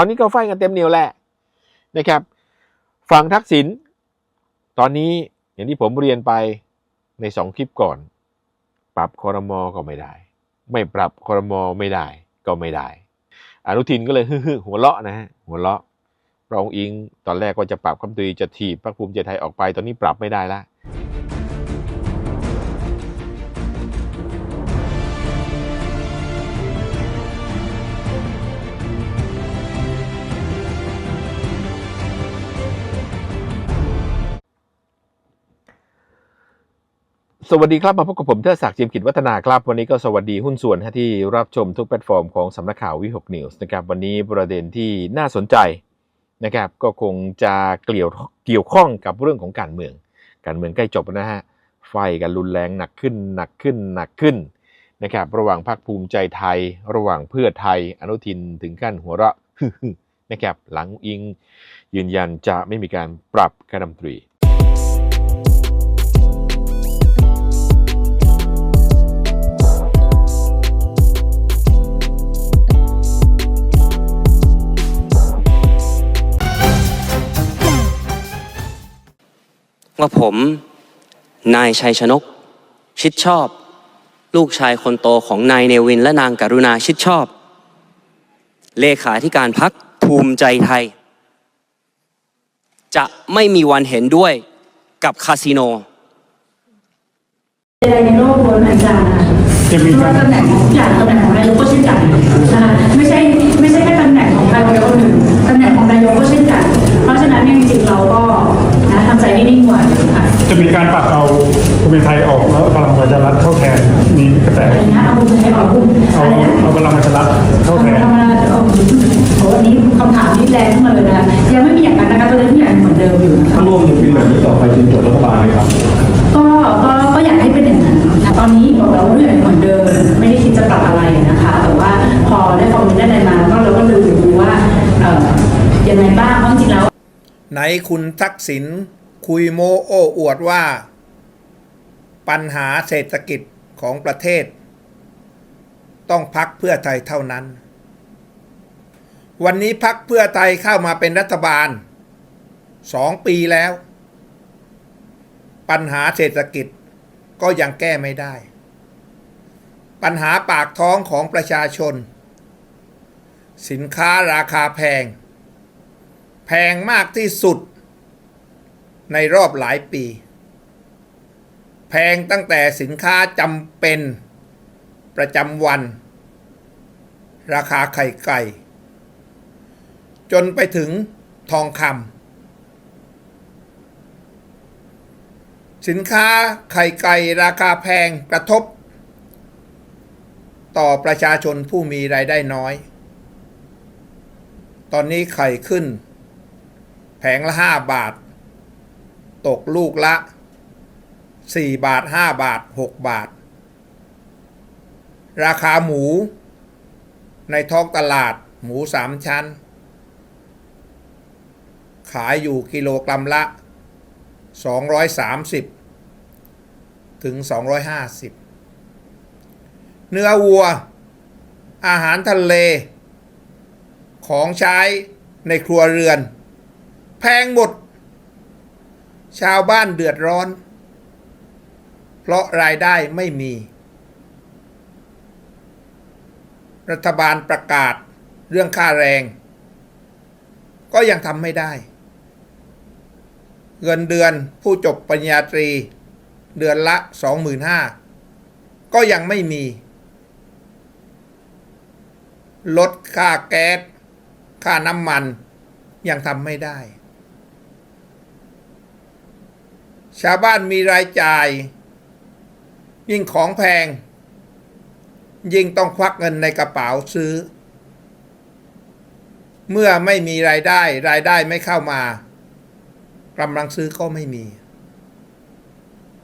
ตอนนี้ก็ไฟกันเต็มเหนียวแหละนะครับ ฝั่งทักษิณตอนนี้อย่างที่ผมเรียนไปในสองคลิปก่อน ปรับคอรมอก็ไม่ได้ ไม่ปรับคอรมอไม่ได้ก็ไม่ได้ อนุทินก็เลยฮึ่หัวเราะนะฮะหัวเราะพระองค์อิงตอนแรกก็จะปรับคำตรีจะถีบพรรคภูมิใจไทยออกไป ตอนนี้ปรับไม่ได้ละ สวัสดีครับมาพบกับผมเทอศักดิ์จิมกิจวัฒนาครับ วันนี้ก็สวัสดีหุ้นส่วนที่รับชมทุกแพลตฟอร์มของสำนักข่าววิหกนิวส์นะครับวันนี้ประเด็นที่น่าสนใจนะครับก็คงจะเกี่ยวเกี่ยวข้องกับเรื่องของการเมือง การเมืองใกล้จบนะฮะไฟกันรุนแรงหนักขึ้นหนักขึ้นหนักขึ้นนะครับระหว่างพรรคภูมิใจไทย ระหว่างเพื่อไทยอนุทินถึงขั้นหัวเราะนะครับหลังอิงยืนยันจะไม่มีการปรับคณะรัฐมนตรี ว่าผม นายชัยชนก ชิดชอบ ลูกชายคนโตของนายเนวินและนางการุณาชิดชอบ เลขาธิการพักภูมิใจไทย จะไม่มีวันเห็นด้วยกับคาสิโนใดในโลกบนอาจารย์นะคะจะมีเพราะการว่าตำแหน่งของทุกอย่างตำแหน่งของนายกก็เช่นกันนะคะไม่ใช่ไม่ใช่แค่ตำแหน่งของใครคนใดคนหนึ่งตำแหน่งของนายกก็เช่นกัน เพราะฉะนั้นเนี่ยจริงๆเราก็ นะทำใจให้นิ่งไว้ค่ะจะมีการปรับเอาภูมิใจไทยออกแล้วพลังประชารัฐเข้าแทนมีกระแสอะไรนะเอาคุณให้ออกคุณเอาอะไรนะเอาพลังประชารัฐเข้าแทนทำมาเอาโอ้วันนี้คำถามนี้แรงขึ้นมาเลยนะคะยังไม่มีอย่างนั้นนะคะตอนนี้ทุกอย่างเหมือนเดิมอยู่นะคะถ้าร่วมจะเป็นแบบนี้ต่อไปจนจบรัฐบาลไหมครับก็ก็ก็อยากให้เป็นอย่างนั้นนะตอนนี้บอกแล้วว่าทุกอย่างเหมือนเดิมไม่ได้คิดจะปรับอะไรนะคะ แต่ว่าพอได้ข้อมูลได้อะไรมาก็เราก็เลยดูว่าเอ่อยังไงบ้างเพราะจริงๆแล้วไหนคุณทักษิณ คุยโมโอ้อวดว่า ปัญหาเศรษฐกิจของประเทศ ต้องพักเพื่อไทยเท่านั้น วันนี้พักเพื่อไทยเข้ามาเป็นรัฐบาลสองปีแล้ว ปัญหาเศรษฐกิจก็ยังแก้ไม่ได้ ปัญหาปากท้องของประชาชน สินค้าราคาแพง แพงมากที่สุด ในรอบหลายปี แพงตั้งแต่สินค้าจำเป็น ประจำวัน ราคาไข่ไก่ จนไปถึงทองคำสินค้าไข่ไก่ราคาแพงกระทบ ต่อประชาชนผู้มีรายได้น้อย ตอนนี้ไข่ขึ้น แผงละห้าบาท ตกลูกละสี่บาทห้าบาทหกบาท ราคาหมู ในท้องตลาดหมูสามชั้น ขายอยู่กิโลกรัมละ 230 ถึง 250 เนื้อวัว อาหารทะเล ของใช้ในครัวเรือน แพงหมด ชาวบ้านเดือดร้อน เพราะรายได้ไม่มี รัฐบาลประกาศเรื่องค่าแรง ก็ยังทำไม่ได้ เงินเดือนผู้จบปริญญาตรี เดือนละ 25,000 ก็ยังไม่มี ลดค่าแก๊สค่าน้ำมันยังทำไม่ได้ ชาวบ้านมีรายจ่าย ยิ่งของแพง ยิ่งต้องควักเงินในกระเป๋าซื้อ เมื่อไม่มีรายได้ รายได้ไม่เข้ามากำลังซื้อก็ไม่มี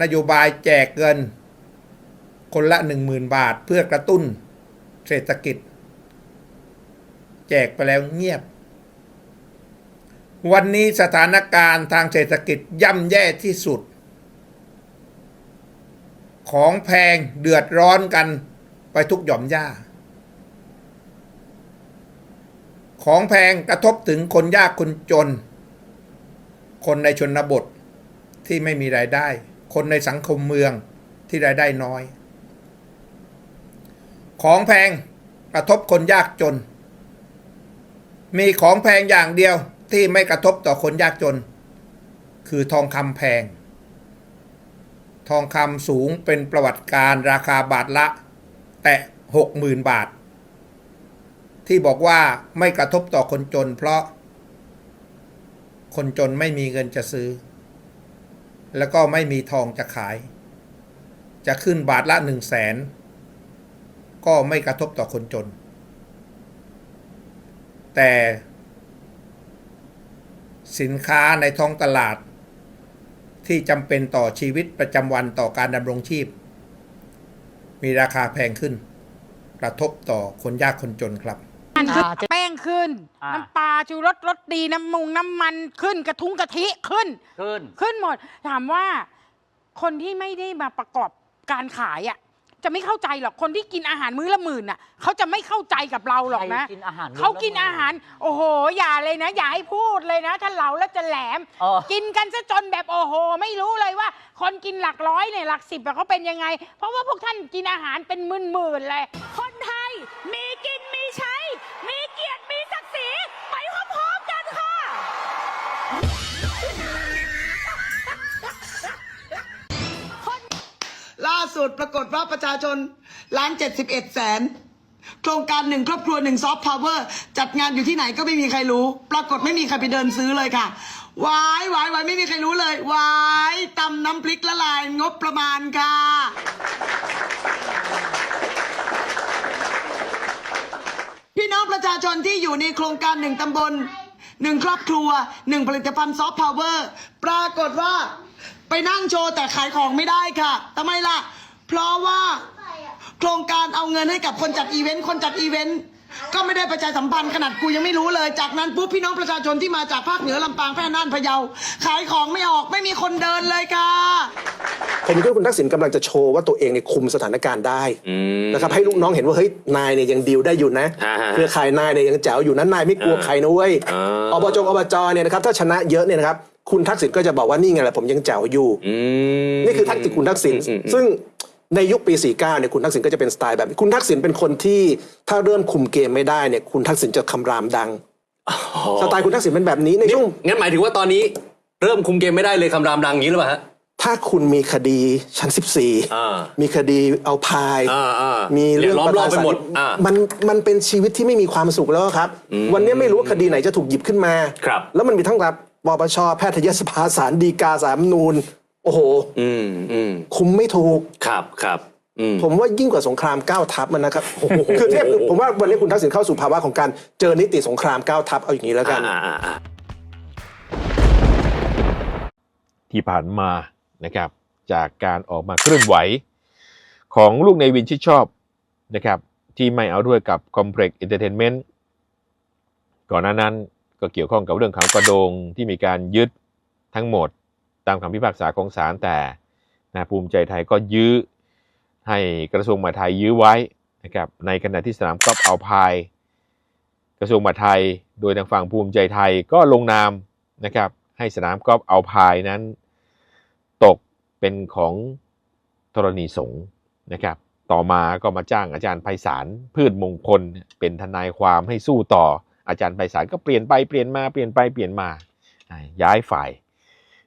นโยบายแจกเงิน คนละหนึ่งหมื่นบาทเพื่อกระตุ้นเศรษฐกิจ แจกไปแล้วเงียบ วันนี้สถานการณ์ทางเศรษฐกิจย่ำแย่ที่สุด ของแพงเดือดร้อนกันไปทุกหย่อมย่าของแพงกระทบถึงคนยากคนจน คนในชนบทที่ไม่มีรายได้ คนในสังคมเมืองที่รายได้น้อย ของแพงกระทบคนยากจน มีของแพงอย่างเดียว ที่ไม่กระทบต่อคนยากจน คือทองคำแพง ทองคำสูงเป็นประวัติการราคาบาทละ แตะหกหมื่นบาท ที่บอกว่าไม่กระทบต่อคนจน เพราะ คนจนไม่มีเงินจะซื้อ แล้วก็ไม่มีทองจะขาย จะขึ้นบาทละหนึ่งแสนก็ไม่กระทบต่อคนจน แต่ สินค้าในท้องตลาด ที่จำเป็นต่อชีวิตประจำวันต่อการดำรงชีพ มีราคาแพงขึ้น กระทบต่อคนยากคนจนครับมันขึ้นแป้งขึ้น อ่า น้ำปลาชูรสรสดีน้ำมุงน้ำมันขึ้นกระทุ้งกะทิขึ้น ขึ้น ขึ้นหมด ถามว่าคนที่ไม่ได้มาประกอบการขายอะ จะไม่เข้าใจหรอกคนที่กินอาหารมื้อละหมื่นอะเขาจะไม่เข้าใจกับเราหรอกนะใครกินอาหารมื้อละเขากินหมื่นอาหาร โอ้โหอย่าเลยนะอย่าให้พูดเลยนะ ถ้าเราแล้วจะแหลม เออ กินกันซะจนแบบโอ้โห ไม่รู้เลยว่า คนกินหลักร้อยเนี่ยหลักสิบเขาเป็นยังไง เพราะว่าพวกท่านกินอาหารเป็นหมื่นๆเลย คนไทยมีกินมีใช้ มีเกียรติ ล่าสุดปรากฏว่าประชาชนล้านเจ็ดสิบเอ็ดแสนโครงการหนึ่งครอบครัวหนึ่งซอฟต์พาวเวอร์จัดงานอยู่ที่ไหนก็ไม่มีใครรู้ ปรากฏไม่มีใครไปเดินซื้อเลยค่ะวายวายวายไม่มีใครรู้เลยวายตำน้ำพริกละลายงบประมาณค่ะ พี่น้องประชาชนที่อยู่ในโครงการหนึ่งตำบลหนึ่งครอบครัวหนึ่งผลิตภัณฑ์ซอฟต์พาวเวอร์ปรากฏว่า ไปนั่งโชว์แต่ขายของไม่ได้ค่ะทำไมล่ะ เพราะว่าโครงการเอาเงินให้กับคนจัดอีเวนต์คนจัดอีเวนต์ก็ไม่ได้ประชาสัมพันธ์ขนาดกูยังไม่รู้เลย จากนั้นปุ๊บพี่น้องประชาชนที่มาจากภาคเหนือลำปางแพร่น่านพะเยา ขายของไม่ออกไม่มีคนเดินเลยค่ะ ผมคิดว่าคุณทักษิณกำลังจะโชว์ว่าตัวเองเนี่ยคุมสถานการณ์ได้อืมนะครับให้ลูกน้องเห็นว่าเฮ้ยนายเนี่ยยังดีลได้อยู่นะฮะฮะเครือข่ายนายเนี่ยยังแจ๋วอยู่นะนายไม่กลัวอ่าใครนะเว้ยอ่า อบจอบจเนี่ยนะครับถ้าชนะเยอะเนี่ยนะครับ คุณทักษิณก็จะบอกว่านี่ไงแหละผมยังแจ๋วอยู่อืมนี่คือทักษิณคุณทักษิณอืมอืมซึ่งในยุคปี 49 เนี่ยคุณทักษิณก็จะเป็นสไตล์แบบนี้คุณทักษิณเป็นคนที่ถ้าเริ่มคุมเกมไม่ได้เนี่ยคุณทักษิณจะคำรามดังสไตล์คุณทักษิณเป็นแบบนี้ในช่วงงั้นหมายถึงว่าตอนนี้เริ่มคุมเกมไม่ได้เลยคำรามดังอย่างนี้หรือเปล่าฮะถ้าคุณมีคดีชั้นอ่า14 มีคดีเอาพายอ่าอ่ามีเรื่องเนี่ยล้อมรอบไปหมดประธานศาลอ่ามันมันเป็นชีวิตที่ไม่มีความสุขแล้วครับ วันนี้ไม่รู้ว่าคดีไหนจะถูกหยิบขึ้นมาครับแล้วมันมีทั้งแบ บปปชแพทยสภาศาลฎีกาสาลรฐธรรมนูนโอ้โห อืมอืมคุมไม่ถูก ครับครับอืมผมว่ายิ่งกว่าสงครามก้าวทัพมันนะครับคือเทียบผมว่าวันนี้คุณทักษิณเข้าสู่ภาวะของการเจอนิติสงครามก้าวทัพเอาอย่างนี้แล้วกันอ่าอ่าอ่าที่ผ่านมานะครับ จากการออกมาเคลื่อนไหว ของลูกในวินชิดชอบนะครับ ที่ไม่เอาด้วยกับ Complex Entertainment ก่อนหน้านั้น ก็เกี่ยวข้องกับเรื่องของกระโดงที่มีการยึดทั้งหมด ตามคำพิพากษาของศาลแต่นะภูมิใจไทยก็ยื้อให้กระทรวงมหาดไทยยื้อไว้นะครับในขณะที่สนามกอล์ฟเอาพาย กระทรวงมหาดไทยโดยทางฝั่งภูมิใจไทยก็ลงนามนะครับให้สนามกอล์ฟเอาพายนั้น ตกเป็นของธรณีสงฆ์นะครับต่อมาก็มาจ้างอาจารย์ไพศาลพืชมงคลเป็นทนายความให้สู้ต่อ อาจารย์ไพศาลก็เปลี่ยนไปเปลี่ยนมาเปลี่ยนไปเปลี่ยนมาย้ายฝ่าย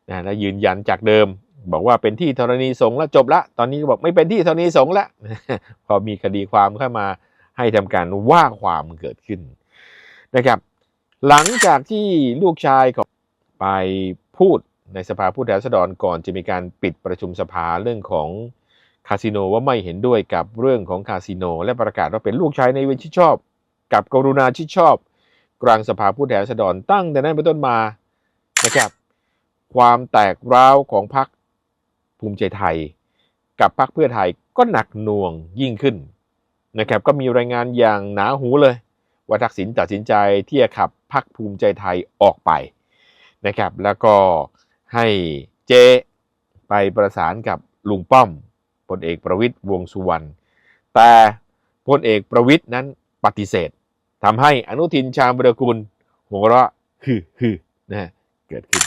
นะแล้วยืนยันจากเดิม บอกว่าเป็นที่ธรณีสงฆ์แล้วจบละ ตอนนี้ก็บอกไม่เป็นที่ธรณีสงฆ์ละพอมีคดีความเข้ามาให้ทำการว่าความเกิดขึ้นนะครับ หลังจากที่ลูกชายของไปพูดในสภาผู้แทนราษฎรก่อนจะมีการปิดประชุมสภาเรื่องของคาสิโนว่าไม่เห็นด้วยกับเรื่องของคาสิโน และประกาศว่าเป็นลูกชายในเวนชิดชอบ กับกรุณาชิดชอบ กลางสภาผู้แทนราษฎรตั้งแต่นั้นเป็นต้นมานะครับความแตกร้าวของพรรคภูมิใจไทย กับพรรคเพื่อไทยก็หนักหน่วงยิ่งขึ้นนะครับก็มีรายงานอย่างหนาหูเลย ว่าทักษิณตัดสินใจที่จะขับพรรคภูมิใจไทยออกไปนะครับแล้วก็ให้เจไปประสานกับลุงป้อมพลเอกประวิตยวงสุวรรณแต่พลเอกประวิตยนั้นปฏิเสธ ทำให้อนุทินชาญวิรกุลหัวเราะฮือฮือนะฮะเกิดขึ้น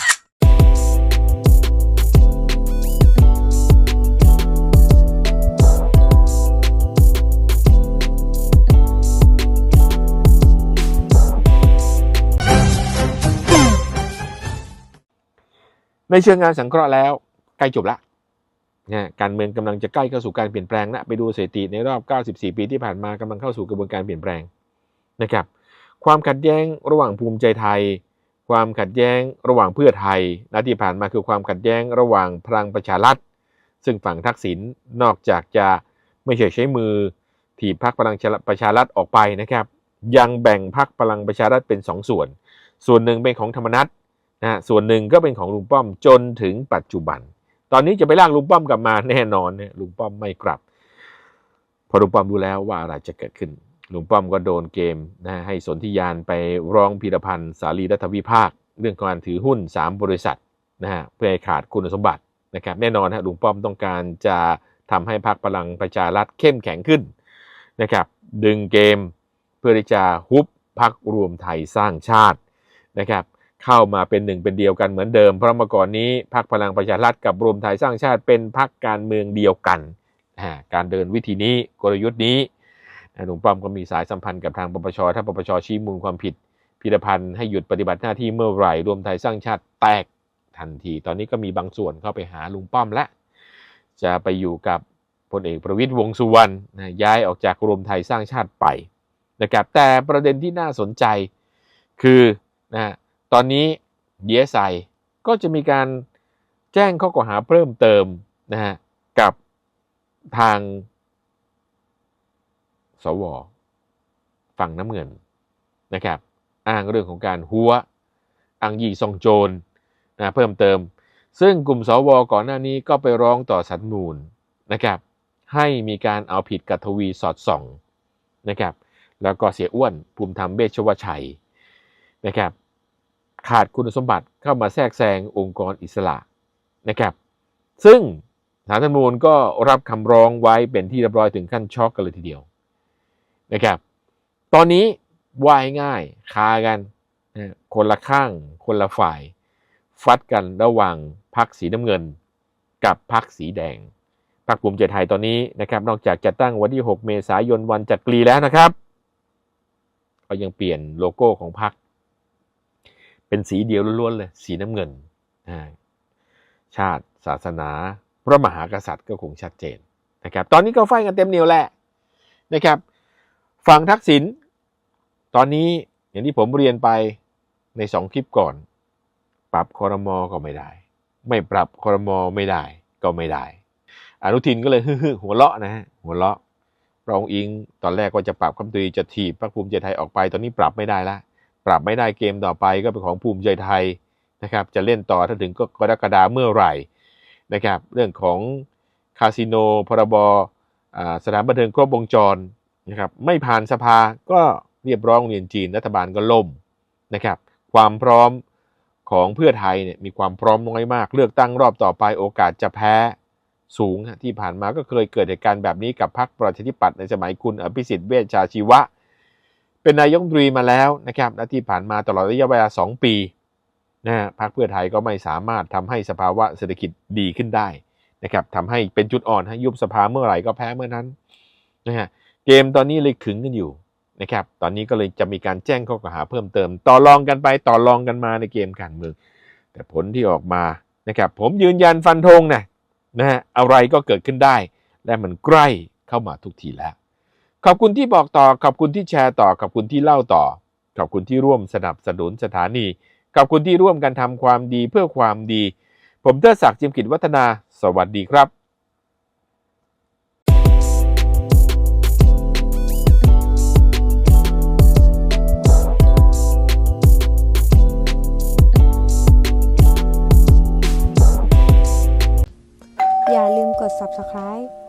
ในเชิงงานสังเคราะห์แล้วใกล้จบละนะการเมืองกำลังจะใกล้เข้าสู่การเปลี่ยนแปลงละไปดูสถิติในรอบ 94 ปีที่ผ่านมากำลังเข้าสู่กระบวนการเปลี่ยนแปลง นะครับความขัดแย้งระหว่างภูมิใจไทย ความขัดแย้งระหว่างเพื่อไทยและที่ผ่านมาคือความขัดแย้งระหว่างพลังประชารัฐ ซึ่งฝั่งทักษิณนอกจากจะไม่ใช่ใช้มือถีบพรรคพลังประชารัฐออกไปนะครับ ยังแบ่งพรรคพลังประชารัฐเป็นสองส่วน ส่วนหนึ่งเป็นของธรรมนัตนะส่วนหนึ่งก็เป็นของลุงป้อมจนถึงปัจจุบัน ตอนนี้จะไปลากลุงป้อมกลับมาแน่นอนเนี่ยลุงป้อมไม่กลับพอลุงป้อมรู้แล้วว่าอะไรจะเกิดขึ้น ลุงป้อมก็โดนเกมนะให้สนธิยานไปร้องพีรพันธ์สาลีรัฐวิภาค เรื่องการถือหุ้น 3 บริษัทนะฮะเพื่อขาดคุณสมบัตินะครับแน่นอนฮะลุงป้อมต้องการจะทำให้พรรคพลังประชารัฐเข้มแข็งขึ้นนะครับดึงเกมเพื่อที่จะฮุบพรรครวมไทยสร้างชาตินะครับเข้ามาเป็นหนึ่งเป็นเดียวกันเหมือนเดิม เพราะเมื่อก่อนนี้พรรคพลังประชารัฐกับรวมไทยสร้างชาติเป็นพรรคการเมืองเดียวกัน การเดินวิธีนี้กลยุทธ์นี้ อ่าลุงป้อมก็มีสายสัมพันธ์กับทางปปช ถ้าปปชชี้มูลความผิดพิรพันธ์ให้หยุดปฏิบัติหน้าที่เมื่อไหร่รวมไทยสร้างชาติแตกทันที ตอนนี้ก็มีบางส่วนเข้าไปหาลุงป้อมและ จะไปอยู่กับพลเอกประวิตยวงสุวรรณย้ายออกจากรวมไทยสร้างชาติไปนะครับแต่ประเด็นที่น่าสนใจคือนะตอนนี้ DSI ก็จะมีการแจ้งข้อกล่าวหาเพิ่มเติมนะฮะกับทาง สวฝั่งน้ำเงินนะครับ อ้างเรื่องของการหัวอ้างยี่ซองโจรนะเพิ่มเติม ซึ่งกลุ่มสวก่อนหน้านี้ก็ไปร้องต่อสันนูนนะครับ ให้มีการเอาผิดกับทวีสอดส่องนะครับ แล้วก็เสียอ้วนภูมิธรรมเบชวชัยนะครับ ขาดคุณสมบัติเข้ามาแทรกแซงองค์กรอิสระนะครับ ซึ่งสารธรรมนูญก็รับคำร้องไว้เป็นที่เรียบร้อยถึงขั้นช็อกกันเลยทีเดียว นะครับ ตอนนี้ว่ายง่ายคากันนะคนละข้าง คนละฝ่าย ฟัดกันระหว่างพักสีน้ำเงิน กับพักสีแดงพรรคภูมิใจไทยตอนนี้นะครับ นอกจากจะตั้งวันที่ 6 เมษายนวันจักรีแล้วนะครับก็ยังเปลี่ยนโลโก้ของพรรคเป็นสีเดียวล้วนๆเลย สีน้ำเงิน ชาติศาสนา พระมหากษัตริย์ก็คงชัดเจนนะครับ ตอนนี้ก็ไฟกันเต็มเหนียวแหละนะครับ ฝั่งทักษิณตอนนี้อย่างที่ผมเรียนไปในสองคลิปก่อน ปรับคอรมอก็ไม่ได้ ไม่ปรับคอรมอไม่ได้ก็ไม่ได้ อนุทินก็เลยฮึ่หัวเราะนะฮะหัวเราะรองอิงตอนแรกก็จะปรับคำตรีจะถีบพรรคภูมิใจไทยออกไป ตอนนี้ปรับไม่ได้ละปรับไม่ได้เกมต่อไปก็เป็นของภูมิใจไทยนะครับจะเล่นต่อถ้าถึงก็กรกฎาเมื่อไหร่นะครับเรื่องของคาสิโนพรบอ่าสถานบันเทิงครบวงจร นะครับไม่ผ่านสภาก็เรียบร้องเรียนจีนรัฐบาลก็ล่มนะครับความพร้อมของเพื่อไทยเนี่ยมีความพร้อมน้อยมาก เลือกตั้งรอบต่อไปโอกาสจะแพ้สูงที่ผ่านมาก็เคยเกิดเหตุการณ์แบบนี้กับพรรคประชาธิปัตย์ในสมัยคุณอภิสิทธิ์เวชชาชีวะ เป็นนายกรัฐมนตรีมาแล้วนะครับและที่ผ่านมาตลอดระยะเวลา 2 ปีนะฮะพรรคเพื่อไทยก็ไม่สามารถทำให้สภาวะเศรษฐกิจดีขึ้นได้นะครับทำให้เป็นจุดอ่อนให้ยุบสภาเมื่อไหร่ก็แพ้เมื่อนั้นนะฮะ เกมตอนนี้เลยขึงกันอยู่นะครับ ตอนนี้ก็เลยจะมีการแจ้งข้อกล่าวหาเพิ่มเติม ต่อรองกันไปต่อรองกันมาในเกมการเมือง แต่ผลที่ออกมานะครับ ผมยืนยันฟันธงนะนะฮะอะไรก็เกิดขึ้นได้ และมันใกล้เข้ามาทุกทีแล้ว ขอบคุณที่บอกต่อ ขอบคุณที่แชร์ต่อ ขอบคุณที่เล่าต่อ ขอบคุณที่ร่วมสนับสนุนสถานี ขอบคุณที่ร่วมกันทำความดีเพื่อความดี ผมเทดศักดิ์จิมกิจวัฒนา สวัสดีครับ